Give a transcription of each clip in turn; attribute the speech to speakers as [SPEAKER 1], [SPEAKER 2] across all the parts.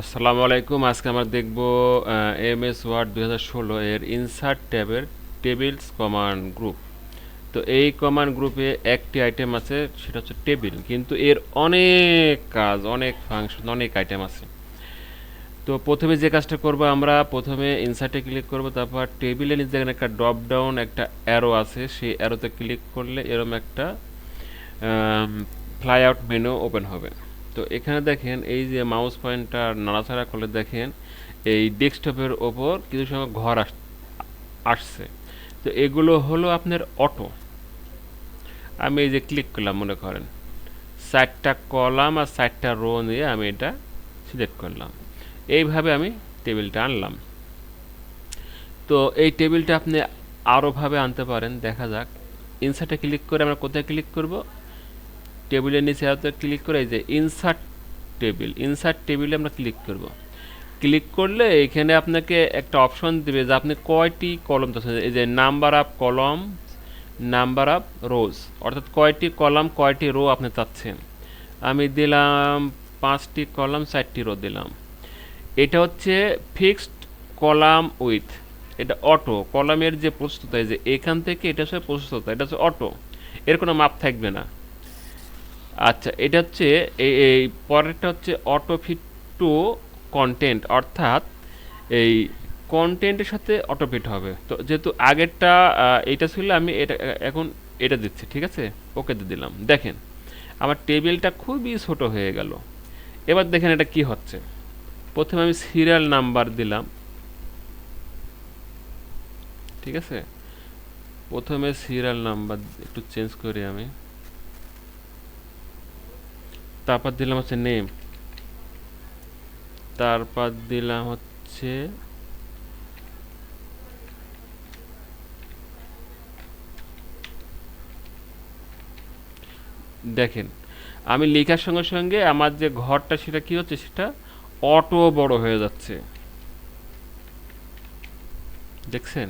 [SPEAKER 1] আসসালামু আলাইকুম। আজকে আমরা দেখব এম এস ওয়ার্ড দু হাজার ষোলো এর ইনসার্ট ট্যাবের টেবিলস কমান্ড গ্রুপ। তো এই কমান্ড গ্রুপে একটি আইটেম আছে, সেটা হচ্ছে টেবিল। কিন্তু এর অনেক কাজ, অনেক ফাংশন, অনেক আইটেম আছে। তো প্রথমে যে কাজটা করব আমরা, প্রথমে ইনসার্টে ক্লিক করব, তারপর টেবিলের নিচে এখানে একটা ড্রপ ডাউন একটা অ্যারো আছে। সেই অ্যারোতে ক্লিক করলে এরকম একটা ফ্লাই আউট মেনু ওপেন হবে। তো এখানে দেখেন এই যে মাউস পয়েন্টার নাড়াচাড়া করলে দেখেন এই ডেস্কটপের ওপর কিছু সময় ঘর আস, আসছে। তো এগুলো হলো আপনার অটো আমি এই যে ক্লিক করলাম, মনে করেন। চারটা কলাম আর চারটা রো নিয়ে আমি এটা সিলেক্ট করলাম। এইভাবে আমি টেবিলটা আনলাম। তো এই টেবিলটা আপনি আরোভাবে আনতে পারেন, দেখা যাক। ইনসার্টে ক্লিক করে আমরা কোথায় ক্লিক করব? টেবিলের নিচে হাতে ক্লিক করে এই যে ইনসার্ট টেবিল ইনসার্ট টেবিলে আমরা ক্লিক করব। ক্লিক করলে এখানে আপনাকে একটা অপশন দেবে যে আপনি কয়টি কলম চাচ্ছেন এই যে number of column number of rows অর্থাৎ কয়টি কলাম কয়টি রো আপনি চাচ্ছেন। আমি দিলাম পাঁচটি কলাম চারটি রো দিলাম। এটা হচ্ছে ফিক্সড কলাম উইথ এটা অটো কলামের যে প্রস্তুত যে এখান থেকে এটা হচ্ছে প্রস্তুত, এটা হচ্ছে অটো এর কোনো মাপ থাকবে না। আচ্ছা এটা হচ্ছে এই পরেরটা হচ্ছে অটো ফিট টু কন্টেন্ট অর্থাৎ এই কন্টেন্টের সাথে অটো ফিট হবে। তো যেহেতু আগেরটা এটা ছিল, আমি এটা এখন এটা দিচ্ছি, ঠিক আছে? ওকে দিলাম। দেখেন, আমার টেবিলটা খুবই ছোট হয়ে গেল। এবার দেখেন এটা কি হচ্ছে। প্রথমে আমি সিরিয়াল নাম্বার দিলাম। ঠিক আছে? প্রথমে সিরিয়াল নাম্বার একটু চেঞ্জ করি আমি। তারপর দিলাম হচ্ছে নেম তারপর দিলাম হচ্ছে দেখেন, আমি লেখার সঙ্গে সঙ্গে আমার যে ঘরটা সেটা কি হচ্ছে? সেটা অটো বড় হয়ে যাচ্ছে। দেখছেন?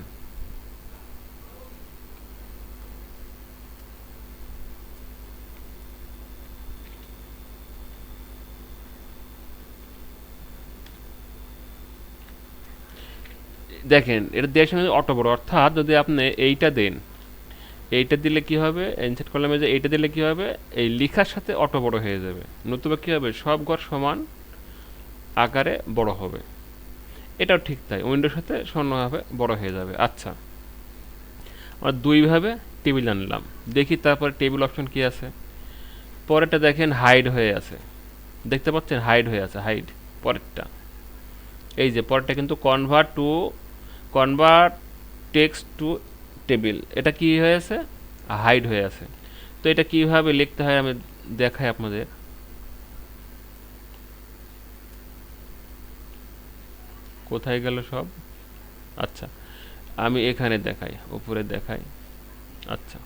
[SPEAKER 1] দেখেন, এটা দেওয়ার সঙ্গে অটো বড় অর্থাৎ যদি আপনি এইটা দেন, এইটা দিলে কি হবে? এনসেট কলামে যে এইটা দিলে কি হবে? এই লেখার সাথে অটো বড় হয়ে যাবে। নতুবা কি হবে? সব ঘর সমান আকারে বড় হবে। এটাও ঠিক তাই। উইন্ডোর সাথে সমানভাবে বড় হয়ে যাবে। আচ্ছা। আমরা দুইভাবে টেবিল আনলাম। দেখি তারপর টেবিল অপশন কি আছে? পরেরটা দেখেন হাইড হয়ে আছে। দেখতে পাচ্ছেন হাইড হয়ে আছে হাইড পরেরটা। এই যে পরেরটা কিন্তু convert to convert text to table এটা কি হয়েছে হাইড হয়ে আছে। তো এটা কীভাবে লিখতে হয় আমি দেখাই আপনাদের। কোথায় গেল সব? আচ্ছা আমি এখানে দেখাই, উপরে দেখাই। আচ্ছা।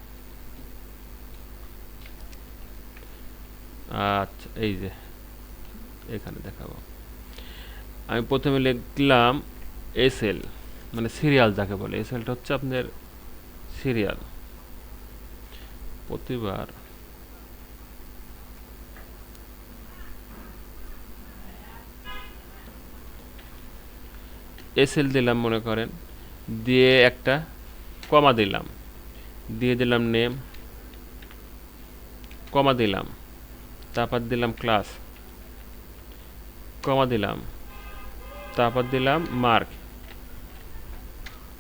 [SPEAKER 1] আচ্ছা এই যে, এখানে দেখাবো। আমি প্রথমে লিখলাম এস এল মানে সিরিয়াল যাকে বলে। এস এলটা হচ্ছে আপনার সিরিয়াল প্রতিবার এস এল দিলাম মনে করেন, দিয়ে একটা কমা দিলাম। দিয়ে দিলাম নেম কমা দিলাম। তারপর দিলাম ক্লাস কমা দিলাম। তারপর দিলাম মার্ক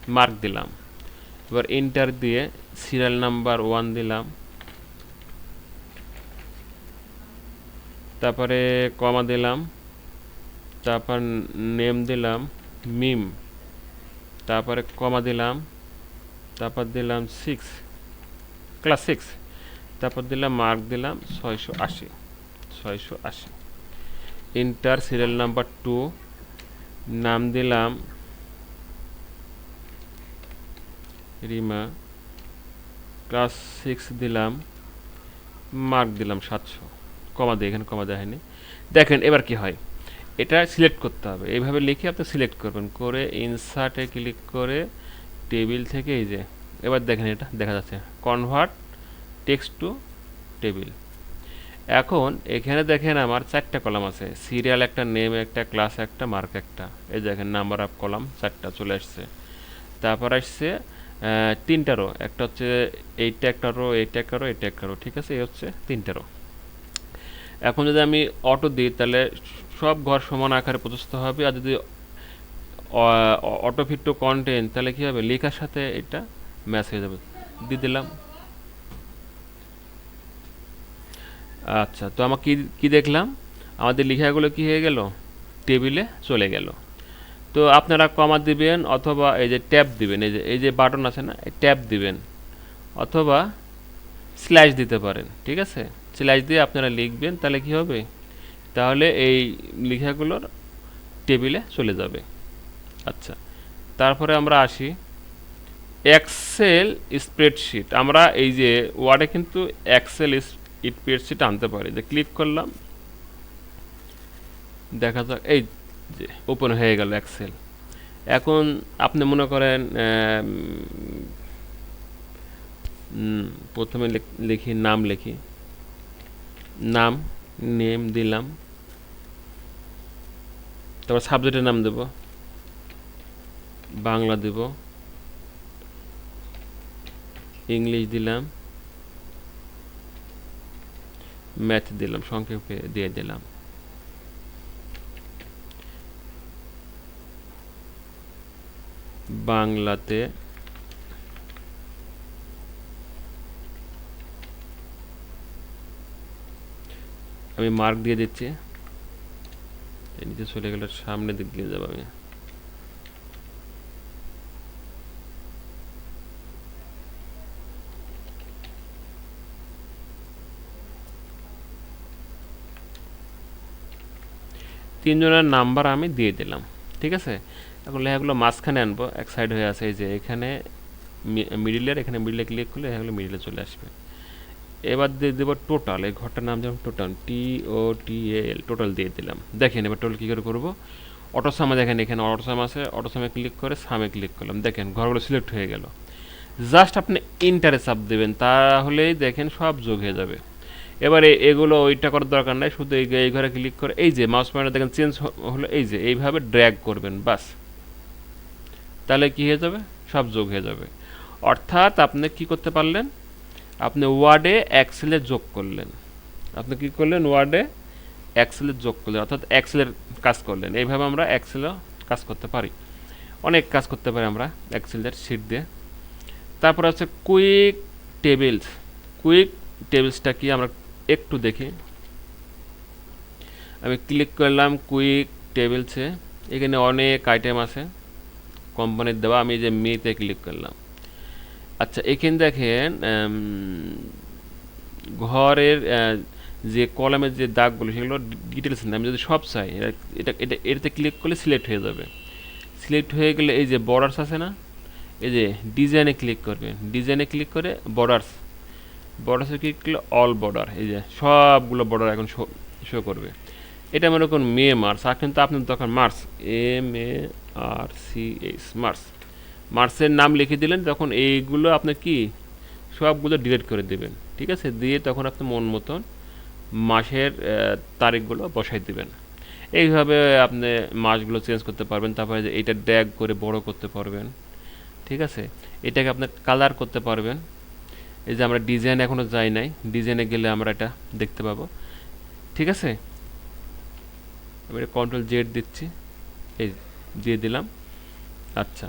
[SPEAKER 1] মার্ক দিলাম। এবার ইন্টার দিয়ে সিরিয়াল নাম্বার ওয়ান দিলাম। তারপরে কমা দিলাম। তারপর নেম দিলাম মিম তারপরে কমা দিলাম। তারপর দিলাম সিক্স ক্লাস সিক্স তারপর দিলাম মার্ক দিলাম ছয়শো আশি। ছয়শো আশি। ইন্টার সিরিয়াল নাম্বার টু নাম দিলাম রিমা, ক্লাস সিক্স দিলাম মার্ক দিলাম সাতশো। কমা দিয়ে এখানে কমা দেওয়া হয়নি। দেখেন, এবার কি হয়? এটা সিলেক্ট করতে হবে। এইভাবে লিখে আপনি সিলেক্ট করবেন। করে ইনসার্টে ক্লিক করে টেবিল থেকে এই যে, এবার দেখেন এটা, দেখা যাচ্ছে। কনভার্ট টেক্সট টু টেবিল এখন এখানে দেখেন আমার চারটা কলাম আছে। সিরিয়াল একটা নেম একটা ক্লাস একটা মার্ক একটা। এই দেখেন নাম্বার অফ কলাম, চারটা চলে আসছে। তারপর আসছে তিনটা রো একটা হচ্ছে এইটা একটা রো, এইটা একটা রো, এইটা একটা রো, ঠিক আছে? এই হচ্ছে তিনটা রো এখন যদি আমি অটো দিই, তাহলে সব ঘর সমান আকারে প্রদর্শিত হবে। আর যদি অটো ফিট টু কন্টেন্ট তাহলে কী হবে? লেখার সাথে এটা ম্যাচ হয়ে যাবে। দিয়ে দিলাম। আচ্ছা তো আমার কি, কী দেখলাম? আমাদের লেখাগুলো কি হয়ে গেল? টেবিলে চলে গেল। তো আপনারা কমা দিবেন অথবা এই যে ট্যাব দিবেন, এই যে এই যে বাটন আছে না ট্যাব দিবেন, অথবা স্ল্যাশ দিতে পারেন, ঠিক আছে? স্ল্যাশ দিয়ে আপনারা লিখবেন, তাহলে কি হবে? তাহলে এই লেখাগুলোর টেবিলে চলে যাবে। আচ্ছা তারপরে আমরা আসি এক্সেল স্প্রেডশিট আমরা এই যে ওয়ার্ডে কিন্তু এক্সেল স্প্রেডশিট আনতে পারি। যে ক্লিক করলাম, দেখা যাক, এই যে ওপেন হয়ে গেল এক্সেল এখন আপনি মনে করেন প্রথমে লিখি নাম লিখি। নাম নেম দিলাম। তারপর সাবজেক্টের নাম দেব। বাংলা দেব। ইংলিশ দিলাম। ম্যাথ দিলাম, সংক্ষেপে দিয়ে দিলাম। বাংলাতে। আমি মার্ক দিয়ে দিচ্ছি। নিচে চলে গেলে সামনে দিক দিয়ে যাব আমি। তিনজনের নাম্বার আমি দিয়ে দিলাম, ঠিক আছে? এখন লেখাগুলো মাঝখানে আনব, এক সাইড হয়ে আছে এই যে এখানে মিডিলের এখানে মিডিলে ক্লিক করলে লেখাগুলো মিডিলে চলে আসবে। এবার দিয়ে দেবো টোটাল এই ঘরটার নাম যেমন টোটাল টি ও টি এল টোটাল দিয়ে দিলাম। দেখেন এবার টোটাল কী করে করব? অটোসামে দেখেন এখানে অটোসাম আছে অটোসামে ক্লিক করে সামে ক্লিক করলাম। দেখেন ঘরগুলো সিলেক্ট হয়ে গেল। জাস্ট আপনি ইন্টারে চাপ দেবেন, তাহলেই দেখেন সব যোগ হয়ে যাবে। এবারে এগুলো ওইটা করার দরকার নাই, শুধু এই ঘরে ক্লিক করে, এই যে মাউস পয়েন্টার দেখেন চেঞ্জ হলো এই যে, এইভাবে ড্র্যাগ করবেন, বাস। তাহলে কি হয়ে যাবে? সব যোগ হয়ে যাবে। অর্থাৎ আপনি কি করতে পারলেন? আপনি ওয়ার্ডে এক্সেলে যোগ করলেন। আপনি কি করলেন? ওয়ার্ডে এক্সেলে যোগ করলেন। অর্থাৎ এক্সেলের কাজ করলেন। এইভাবে আমরা এক্সেলও কাজ করতে পারি। অনেক কাজ করতে পারি আমরা এক্সেলের শিট দিয়ে। তারপর আছে কুইক টেবিলস কুইক টেবিলসটা কি? আমরা একটু দেখি। আমি ক্লিক করলাম কুইক টেবিলসে এখানে অনেক আইটেম আছে। কোম্পানির দেওয়া, আমি যে মেতে ক্লিক করলাম। আচ্ছা এখানে দেখেন ঘরের যে কলামের যে দাগগুলো, সেগুলো ডিটেলস না আমি যদি সব চাই, এটা- এটা এটা, এটাতে ক্লিক করলে সিলেক্ট হয়ে যাবে। সিলেক্ট হয়ে গেলে এই যে বর্ডার্স আছে না, এই যে ডিজাইনে ক্লিক করবেন ডিজাইনে ক্লিক করে বর্ডার্স বর্ডার্সে ক্লিক করলে অল বর্ডার এই যে সবগুলো বর্ডার এখন শো শো করবে। এটা মনে করুন মে, মার্চ। আর কিন্তু আপনার দরকার March, M, A R C H March মার্চের নাম লিখে দিলেন, তখন এইগুলো আপনি কি? সবগুলো ডিলিট করে দেবেন, ঠিক আছে? দিয়ে তখন আপনি মন মতন মাসের তারিখগুলো বসাই দিবেন। এইভাবে আপনি মাসগুলো চেঞ্জ করতে পারবেন, তারপরে যে এইটা ড্যাগ করে বড় করতে পারবেন, ঠিক আছে? এটাকে আপনি কালার করতে পারবেন। এই যে আমরা ডিজাইন এখনও যাই নাই, ডিজাইনে গেলে আমরা এটা দেখতে পাবো, ঠিক আছে? আমি কন্ট্রোল জেড দিচ্ছি, এই দিয়ে দিলাম। আচ্ছা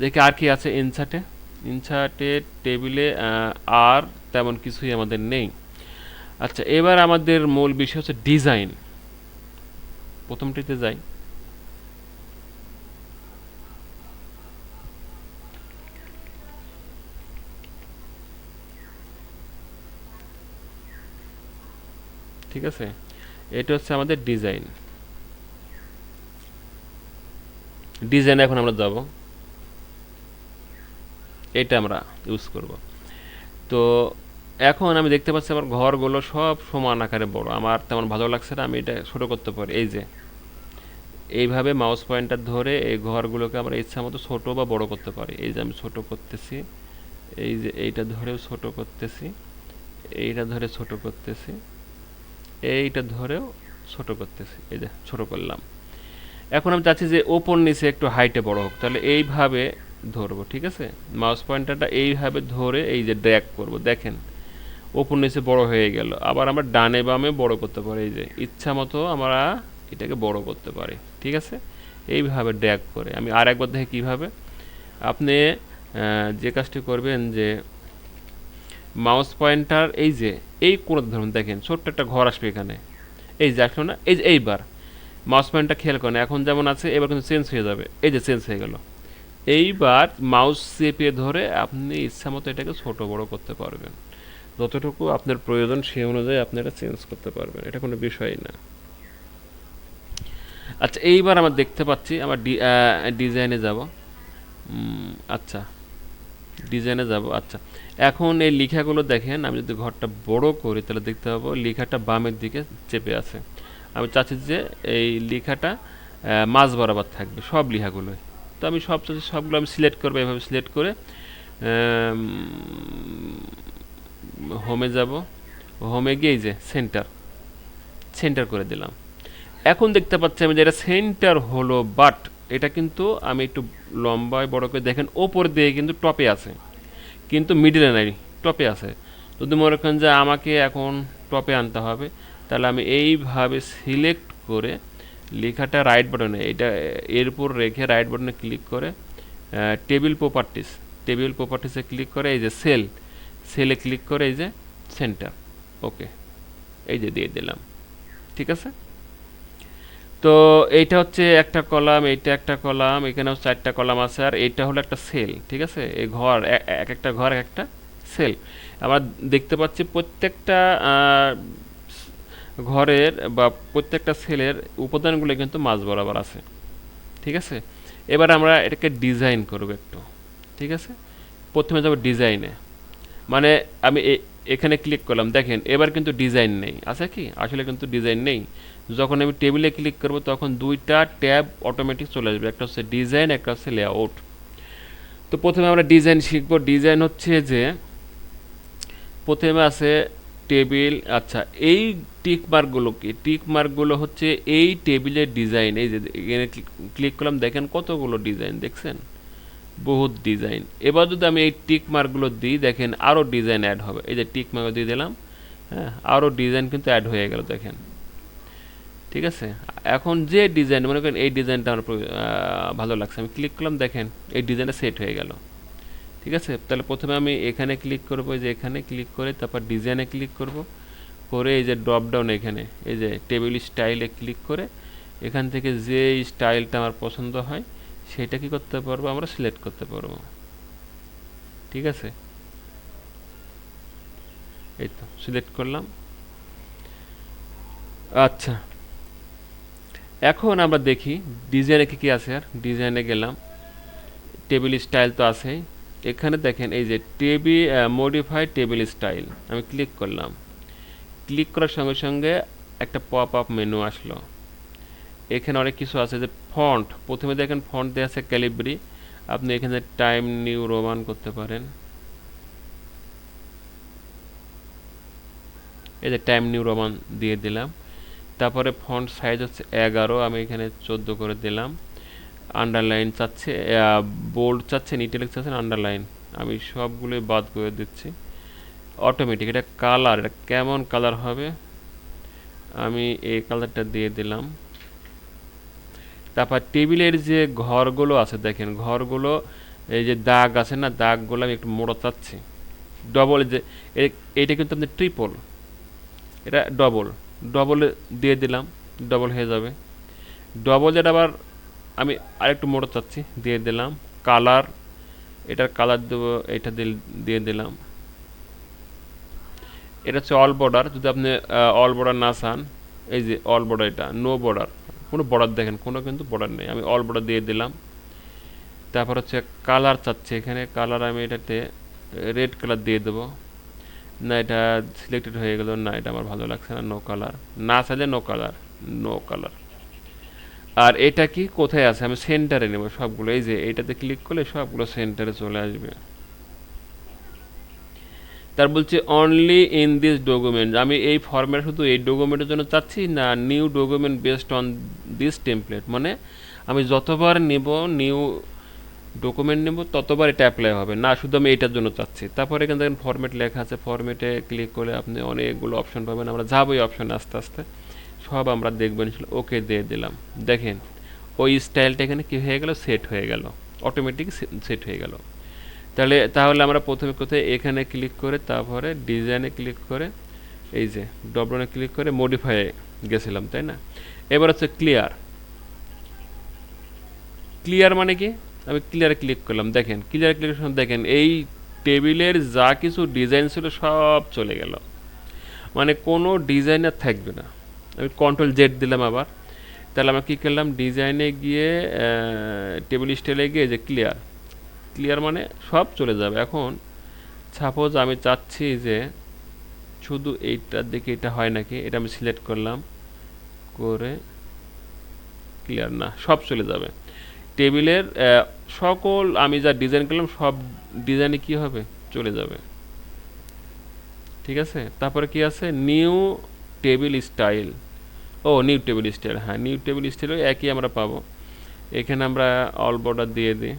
[SPEAKER 1] দেখি আর কি আছে ইনসার্টে ইনসার্টে টেবিলে আর তেমন কিছুই আমাদের নেই। আচ্ছা এবার আমাদের মূল বিষয় হচ্ছে ডিজাইন প্রথমটিতে যাই। ঠিক আছে? এটা হচ্ছে আমাদের ডিজাইন ডিজাইন এখন আমরা যাব। এটা আমরা ইউজ করব। তো এখন আমি দেখতে পাচ্ছি আমার ঘরগুলো সব সমান আকারে বড়। আমার তেমন ভালো লাগছে না, আমি এটা ছোট করতে পারি। এই যে, এইভাবে মাউস পয়েন্টার ধরে এই ঘরগুলোকে আমরা ইচ্ছা মতো ছোটো বা বড় করতে পারি। এই যে আমি ছোট করতেছি, এই যে এইটা ধরেও ছোট করতেছি, এইটা ধরে ছোট করতেছি, এইটা ধরেও ছোট করতেছি। এই যে, ছোট করলাম। এখন আমি চাচ্ছি যে ওপর নিচে একটু হাইটে বড় হোক। তাহলে এইভাবে ধরবো, ঠিক আছে? মাউস পয়েন্টারটা এইভাবে ধরে এই যে ড্র্যাগ করব, দেখেন। ওপর নিচে বড় হয়ে গেল। আবার আমরা ডানে বামে বড় করতে পারি, এই যে ইচ্ছা মতো আমরা এটাকে বড় করতে পারি, ঠিক আছে? এইভাবে ড্র্যাগ করে। আমি আর একবার দেখে কীভাবে। আপনি যে কাজটি করবেন যে মাউস পয়েন্টার এই যে, এই কোন ধরুন, দেখেন, ছোট্ট একটা ঘর আসবে এখানে। এই যে, আসলো না? এই যে, এইবার। মাউস পয়েন্টটা খেয়াল করেন এখন যেমন আছে, এবার কিন্তু চেঞ্জ হয়ে যাবে। এই যে চেঞ্জ হয়ে গেল। এইবার মাউস চেপে ধরে আপনি ইচ্ছা মতো এটাকে ছোট বড় করতে পারবেন। যতটুকু আপনার প্রয়োজন সেই অনুযায়ী আপনি এটা চেঞ্জ করতে পারবেন। এটা কোনো বিষয়ই না। আচ্ছা এইবার আমরা দেখতে পাচ্ছি, আমার ডিজাইনে যাব। আচ্ছা ডিজাইনে যাব আচ্ছা। এখন এই লেখাগুলো দেখেন, আমি যদি ঘরটা বড় করি, তাহলে দেখতে পাবো লেখাটা বামের দিকে চেপে আছে। আমি চাচ্ছি যে এই লেখাটা মাঝ বরাবর থাকবে, সব লেখাগুলোই। তো আমি সব চাচ্ছি সবগুলো আমি সিলেক্ট করব, এভাবে সিলেক্ট করে হোমে যাব। হোমে গিয়ে এই যে সেন্টার সেন্টার করে দিলাম। এখন দেখতে পাচ্ছি আমি যে এটা সেন্টার হলো বাট এটা কিন্তু আমি একটু লম্বায় বড় করে দেখেন, ওপর দিয়ে কিন্তু টপে আছে। কিন্তু মিডিলে নাই টপে আছে। যদি মনে করেন যে আমাকে এখন টপে আনতে হবে তাহলে আমি এইভাবে সিলেক্ট করে লেখাটা রাইট বাটনে এটা এর উপর রেখে রাইট বাটনে ক্লিক করে টেবিল প্রপার্টিস টেবিল প্রপার্টিসে ক্লিক করে, এই যে সেল সেলে ক্লিক করে এই যে সেন্টার ওকে এই যে দিয়ে দিলাম, ঠিক আছে? তো এইটা হচ্ছে একটা কলাম, এইটা একটা কলাম, এখানেও চারটা কলাম আছে, আর এইটা হলো একটা সেল ঠিক আছে? এই ঘর এক একটা ঘর, এক একটা সেল আমরা দেখতে পাচ্ছি প্রত্যেকটা ঘরের বা প্রত্যেকটা সেলের উপাদানগুলো কিন্তু মাঝ বরাবর আছে। ঠিক আছে? এবার আমরা এটাকে ডিজাইন করব একটু। ঠিক আছে? প্রথমে যাব ডিজাইনে মানে আমি এখানে ক্লিক করলাম। দেখেন, এবার কিন্তু ডিজাইন নেই। আছে কি? আসলে কিন্তু ডিজাইন নেই। যখন আমি টেবিলে ক্লিক করব, তখন দুইটা ট্যাব অটোমেটিক চলে আসবে। একটা হচ্ছে ডিজাইন একটা হচ্ছে লেআউট তো প্রথমে আমরা ডিজাইন শিখব। ডিজাইন হচ্ছে যে, প্রথমে আছে টেবিল আচ্ছা এই টিক মার্কগুলো কি? টিক মার্কগুলো হচ্ছে এই টেবিলের ডিজাইন, এই যে এখানে ক্লিক করলাম, দেখেন কতগুলো ডিজাইন, দেখছেন? বহুত ডিজাইন। এবার যদি আমি এই টিক মার্কগুলো দিই, দেখেন আরও ডিজাইন অ্যাড হবে। এই যে টিক মার্ক দিয়ে দিলাম হ্যাঁ আরও ডিজাইন কিন্তু অ্যাড হয়ে গেল, দেখেন। ঠিক আছে? এখন যে ডিজাইন, মনে করেন এই ডিজাইনটা আমার ভালো লাগছে। আমি ক্লিক করলাম, দেখেন, এই ডিজাইনটা সেট হয়ে গেল। ঠিক আছে? তাহলে প্রথমে আমি এখানে ক্লিক করব, এই যে এখানে ক্লিক করে তারপর ডিজাইনে ক্লিক করব। করে এই যে ড্রপ ডাউন এখানে, এই যে টেবিল স্টাইলে ক্লিক করে এখান থেকে যে স্টাইলটা আমার পছন্দ হয়, সেটা কি করতে পারব? আমরা সিলেক্ট করতে পারব। ঠিক আছে? এই তো সিলেক্ট করলাম। আচ্ছা। এখন আমরা দেখি ডিজাইনে কি কি আছে আর? ডিজাইনে গেলাম। টেবিল স্টাইল তো আছেই। এখানে দেখেন, এই যে টেবি মডিফাই টেবিল স্টাইল আমি ক্লিক করলাম। ক্লিক করার সঙ্গে সঙ্গে একটা পপ আপ মেনু আসলো। এখানে অনেক কিছু আছে, যে ফন্ট প্রথমে দেখেন ফন্ট দেওয়া আছে ক্যালিব্রি আপনি এখানে টাইম নিউ রোমান করতে পারেন। এই যে টাইম নিউ রোমান দিয়ে দিলাম। তারপরে ফন্ট সাইজ হচ্ছে এগারো, আমি এখানে চোদ্দ করে দিলাম। আন্ডারলাইন চাচ্ছে বোল্ড চাচ্ছেন ইটালিক চাচ্ছেন আন্ডারলাইন আমি সবগুলোই বাদ করে দিচ্ছি। অটোমেটিক এটা কালার এটা কেমন কালার হবে? আমি এই কালারটা দিয়ে দিলাম। তারপর টেবিলের যে ঘরগুলো আছে, দেখেন, ঘরগুলো, এই যে দাগ আছে না, দাগগুলো আমি একটু মোড়া চাচ্ছি। ডবল যে, এ- এইটা কিন্তু আপনি ট্রিপল এটা ডবল ডবল দিয়ে দিলাম ডবল হয়ে যাবে। ডবল যেটা আবার আমি আরেকটু মোড়ো চাচ্ছি, দিয়ে দিলাম। কালার, এটার কালার দেবো, এটা দিয়ে দিলাম। এটা হচ্ছে অল বর্ডার যদি আপনি অল বর্ডার না চান, এই যে অল বর্ডার এটা নো বর্ডার কোনো বর্ডার দেখেন, কোনো কিন্তু বর্ডার নেই। আমি অল বর্ডার দিয়ে দিলাম। তারপর হচ্ছে কালার চাচ্ছে এখানে, কালার আমি এটাতে রেড কালার দিয়ে দেবো। না, এটা সিলেক্টেড হয়ে গেল, না, এটা আমার ভালো লাগছে না নো কালার না চাইলে নো কালার নো কালার আর এটা কি কোথায় আছে? আমি সেন্টারে নেব সবগুলো। এই যে এটাতে ক্লিক করলে সবগুলো সেন্টারে চলে আসবে। তার বলছে অনলি ইন দিস ডকুমেন্ট আমি এই ফর্মেট শুধু এই ডকুমেন্টের জন্য চাচ্ছি না new document based on this template মানে আমি যতবার নেব নিউ ডকুমেন্ট নেব, ততবার এটা অ্যাপ্লাই হবে। না, শুধু আমি এইটার জন্য চাচ্ছি। তারপরে এখানে দেখেন ফরম্যাট লেখা আছে। ফরম্যাটে ক্লিক করলে আপনি অনেকগুলো অপশন পাবেন। আমরা যাব এই অপশনে আস্তে আস্তে। সব আমরা দেখবেন ওকে, দিয়ে দিলাম। দেখেন, ওই স্টাইলটা এখানে কী হয়ে গেল? সেট হয়ে গেল। অটোমেটিক সেট হয়ে গেল। তাহলে তাহলে আমরা প্রথমে কোথায়? এখানে ক্লিক করে, তারপরে ডিজাইনে ক্লিক করে, এই যে ডবলনে ক্লিক করে মডিফাই গেছিলাম, তাই না? এবার হচ্ছে ক্লিয়ার ক্লিয়ার মানে কি? আমি ক্লিয়ার ক্লিক করলাম। দেখেন ক্লিয়ার ক্লিক দেখেন, এই টেবিলের যা কিছু ডিজাইন ছিল সব চলে গেল। মানে কোনো ডিজাইনার থাকবে না। আমি কন্ট্রোল জেড দিলাম আবার। তাহলে আমরা কী করলাম? ডিজাইনে গিয়ে টেবিল স্টাইলে গিয়ে যে ক্লিয়ার ক্লিয়ার মানে সব চলে যাবে। এখন সাপোজ আমি চাচ্ছি যে শুধু এইটার দিকে এটা হয় নাকি? এটা আমি সিলেক্ট করলাম, করে ক্লিয়ার না, সব চলে যাবে। টেবিলের সকল আমি যা ডিজাইন করলাম, সব ডিজাইনে কি হবে? চলে যাবে। ঠিক আছে? তারপরে কি আছে? নিউ টেবিল স্টাইল ও নিউ টেবিল স্টাইল হ্যাঁ নিউ টেবিল স্টাইল একই আমরা পাবো। এখানে আমরা অল বর্ডার দিয়ে দিই।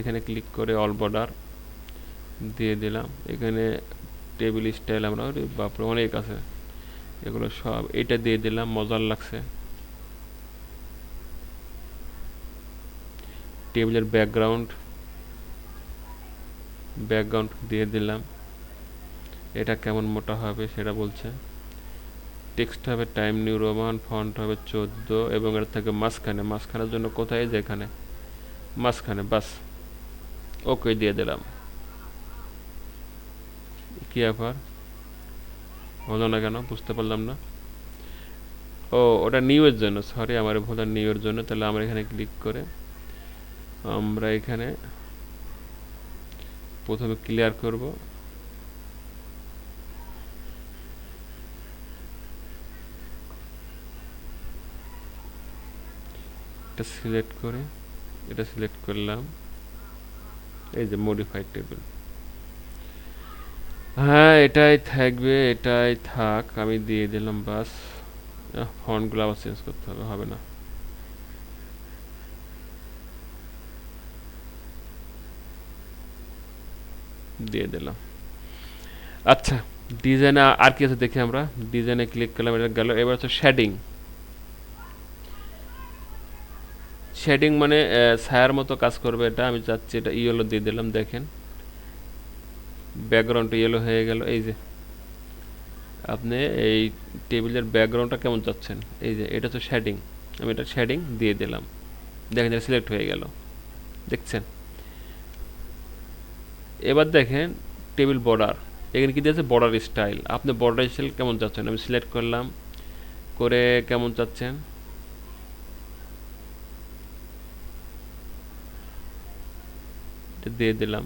[SPEAKER 1] এখানে ক্লিক করে অল বর্ডার দিয়ে দিলাম। এখানে টেবিল স্টাইল আমরা বাপরে, অনেক আছে। এগুলো সব এটা দিয়ে দিলাম, মজার লাগছে। টেবিলের ব্যাকগ্রাউন্ড ব্যাকগ্রাউন্ড দিয়ে দিলাম। এটা কেমন মোটা হবে সেটা বলছে। টেক্সট হবে টাইম নিউ রোমান ফন্ট হবে চোদ্দ, এবং এর থেকে মাঝখানে। মাঝখানের জন্য কোথায়? যেখানে মাঝখানে, বাস। ওকে দিয়ে দিলাম। কি ব্যাপার? হলো না কেন? বুঝতে পারলাম না। ও, ওটা নিউ এর জন্য। সরি আমার ভুল নিউ এর জন্য। তাহলে আমরা এখানে ক্লিক করে আমরা এখানে প্রথমে ক্লিয়ার করব। এটা সিলেক্ট করে, এটা সিলেক্ট করলাম। এই যে মডিফাইড টেবিল হ্যাঁ এটাই থাকবে, এটাই থাক, আমি দিয়ে দিলাম বাস। ফন্টগুলো আবার চেঞ্জ করতে হবে হবে না। দিয়ে দিলাম। আচ্ছা ডিজাইনে আর কি আছে দেখি আমরা? ডিজাইনে ক্লিক করলাম, এটা গেল। এবার হচ্ছে শেডিং শেডিং মানে ছায়ার মতো কাজ করবে এটা। আমি চাচ্ছি এটা ইয়েলো দিয়ে দিলাম, দেখেন। ব্যাকগ্রাউন্ডটা ইয়েলো হয়ে গেল, এই যে। আপনি এই টেবিলের ব্যাকগ্রাউন্ডটা কেমন চাচ্ছেন? এই যে, এটা তো শেডিং আমি এটা শেডিং দিয়ে দিলাম। দেখেন, এটা সিলেক্ট হয়ে গেল। দেখছেন? এবার দেখেন টেবিল বর্ডার এখানে কি দিয়েছে? বর্ডার স্টাইল আপনি বর্ডার স্টাইল কেমন চাচ্ছেন? আমি সিলেক্ট করলাম। করে কেমন চাচ্ছেন? দিয়ে দিলাম।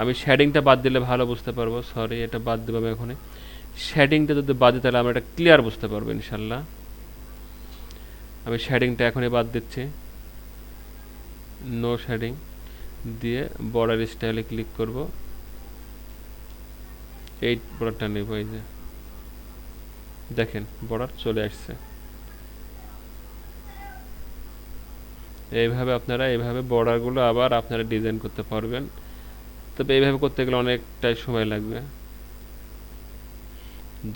[SPEAKER 1] আমি শেডিংটা বাদ দিলে ভালো বুঝতে পারব। সরি এটা বাদ দেবো আমি এখনই। শেডিংটা যদি বাদ তাহলে আমরা এটা ক্লিয়ার বুঝতে পারব ইনশাল্লাহ আমি শেডিংটা এখনই বাদ দিচ্ছি। নো শেডিং দিয়ে বর্ডার স্টাইলে ক্লিক করব। এই বর্ডারটা নেব, এই যে। দেখেন বর্ডার চলে আসছে। এইভাবে আপনারা এইভাবে বর্ডারগুলো আবার আপনারা ডিজাইন করতে পারবেন। তবে এইভাবে করতে গেলে অনেকটাই সময় লাগবে।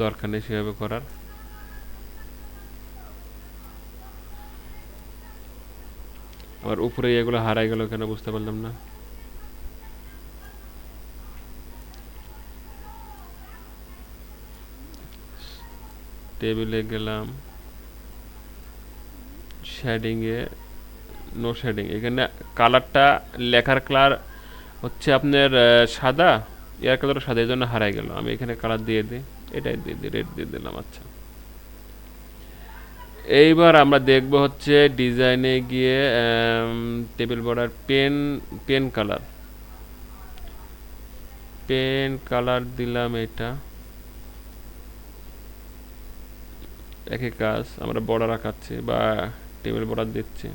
[SPEAKER 1] দরকার নেই সেভাবে করার। আবার উপরে এগুলো হারাই গেল কেন বুঝতে পারলাম না। টেবিলে গেলাম। শেডিংয়ে নো শেডিং এখানে কালারটা লেখার কালার হচ্ছে আপনার সাদা এয়ার কালারও সাদা, এই জন্য হারাই গেল। আমি এখানে কালার দিয়ে দিই, এটাই দিয়ে দিই রেড দিয়ে দিলাম আচ্ছা। এইবার আমরা দেখব হচ্ছে ডিজাইনে গিয়ে table border pen pen colour pen colour দিলাম এটা। একই কাজ, আমরা বর্ডার আঁকাচ্ছি বা টেবিল বর্ডার দিচ্ছি।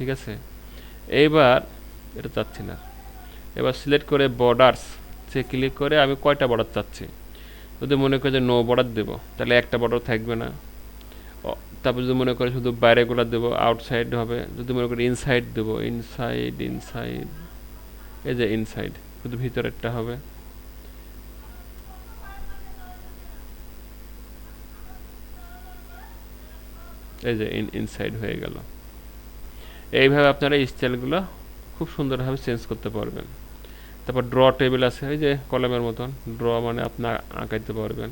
[SPEAKER 1] ঠিক আছে? এইবার, এটা চাচ্ছি না। এবার সিলেক্ট করে বর্ডার্স সে ক্লিক করে আমি কয়টা বর্ডার চাচ্ছি? যদি মনে করে যে নো বর্ডার দেবো, তাহলে একটা বর্ডার থাকবে না। তারপর যদি মনে করে শুধু বাইরেগুলো দেবো আউটসাইড হবে। যদি মনে করি ইনসাইড দেবো ইনসাইড ইনসাইড এই যে ইনসাইড শুধু ভিতরেরটা হবে। এই যে ইনসাইড হয়ে গেল। এইভাবে আপনারা স্টাইলগুলো খুব সুন্দরভাবে চেঞ্জ করতে পারবেন। তারপর ড্র টেবিল আছে, এই যে কলমের মতন ড্র মানে আপনার আঁকাইতে পারবেন।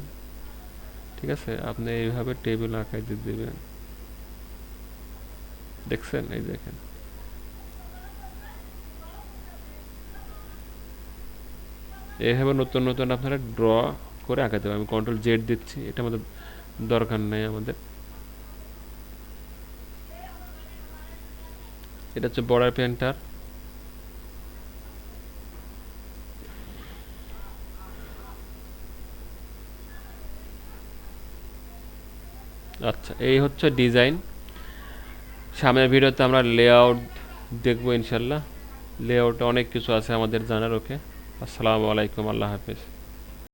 [SPEAKER 1] ঠিক আছে? আপনি এইভাবে টেবিল আঁকাইতে দেবেন। দেখছেন? এই দেখেন এইভাবে নতুন নতুন আপনারা ড্র করে আঁকাতে পারবেন। আমি কন্ট্রোল জেড দিচ্ছি, এটা আমাদের দরকার নেই আমাদের। এটা হচ্ছে বর্ডার পেন্টার আচ্ছা এই হচ্ছে ডিজাইন। সামনের ভিডিওতে আমরা লেআউট দেখব ইনশাল্লাহ। লেআউটে অনেক কিছু আছে আমাদের জানার, ওকে? আসসালামু আলাইকুম, আল্লাহ হাফিজ।